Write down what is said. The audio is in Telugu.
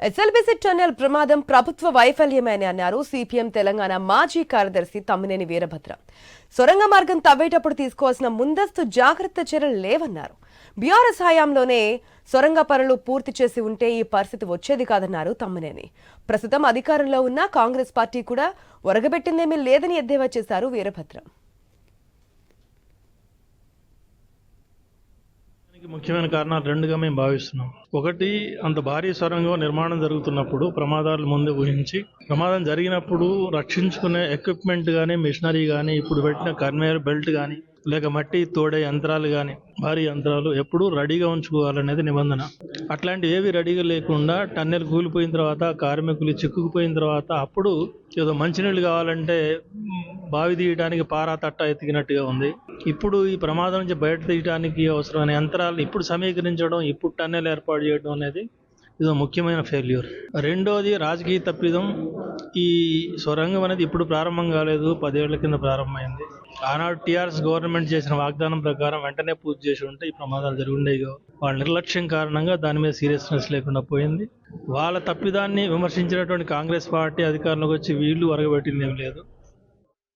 ఎస్ఎల్బిసి టన్నెల్ ప్రమాదం ప్రభుత్వ వైఫల్యమే అని అన్నారు సిపిఎం తెలంగాణ మాజీ కార్యదర్శి తమ్మినేని వీరభద్ర. సొరంగ మార్గం తవ్వేటప్పుడు తీసుకోవాల్సిన ముందస్తు జాగ్రత్త చర్యలు లేవన్నారు. బీఆర్ఎస్ హయాంలోనే సొరంగ పనులు పూర్తి చేసి ఉంటే ఈ పరిస్థితి వచ్చేది కాదన్నారు తమ్మినేని. ప్రస్తుతం అధికారంలో ఉన్న కాంగ్రెస్ పార్టీ కూడా ఒరగబెట్టిందేమీ లేదని ఎద్దేవా చేశారు వీరభద్ర. ముఖ్యమైన కారణాలు రెండుగా మేము భావిస్తున్నాం. ఒకటి అంత భారీ సొరంగం నిర్మాణం జరుగుతున్నప్పుడు ప్రమాదాలు ముందే ఊహించి ప్రమాదం జరిగినప్పుడు రక్షించుకునే ఎక్విప్మెంట్ కానీ మిషనరీ కానీ ఇప్పుడు పెట్టిన కన్వేయర్ బెల్ట్ కానీ లేక మట్టి తోడే యంత్రాలు కానీ భారీ యంత్రాలు ఎప్పుడూ రెడీగా ఉంచుకోవాలనేది నిబంధన. అట్లాంటివి ఏవి రెడీగా లేకుండా టన్నెల్ కూలిపోయిన తర్వాత కార్మికులు చిక్కుకుపోయిన తర్వాత అప్పుడు ఏదో మంచినీళ్ళు కావాలంటే బావి తీయడానికి పారా తట్ట ఎత్తికినట్టుగా ఉంది. ఇప్పుడు ఈ ప్రమాదం నుంచి బయట తీయడానికి అవసరమైన యంత్రాలను ఇప్పుడు సమీకరించడం ఇప్పుడు టన్నెల్ ఏర్పాటు చేయడం అనేది ఇది ఒక ముఖ్యమైన ఫెయిల్యూర్ రెండోది రాజకీయ తప్పిదం. ఈ సొరంగం అనేది ఇప్పుడు ప్రారంభం కాలేదు. పదేళ్ళ కింద ప్రారంభమైంది. ఆనాడు టీఆర్ఎస్ గవర్నమెంట్ చేసిన వాగ్దానం ప్రకారం వెంటనే పూర్తి చేసి ఉంటే ఈ ప్రమాదాలు జరుగుండేవి వాళ్ళ నిర్లక్ష్యం కారణంగా దాని మీద సీరియస్నెస్ లేకుండా పోయింది. వాళ్ళ తప్పిదాన్ని విమర్శించినటువంటి కాంగ్రెస్ పార్టీ అధికారంలోకి వచ్చి వీళ్ళు అరగబెట్టింది ఏం లేదు.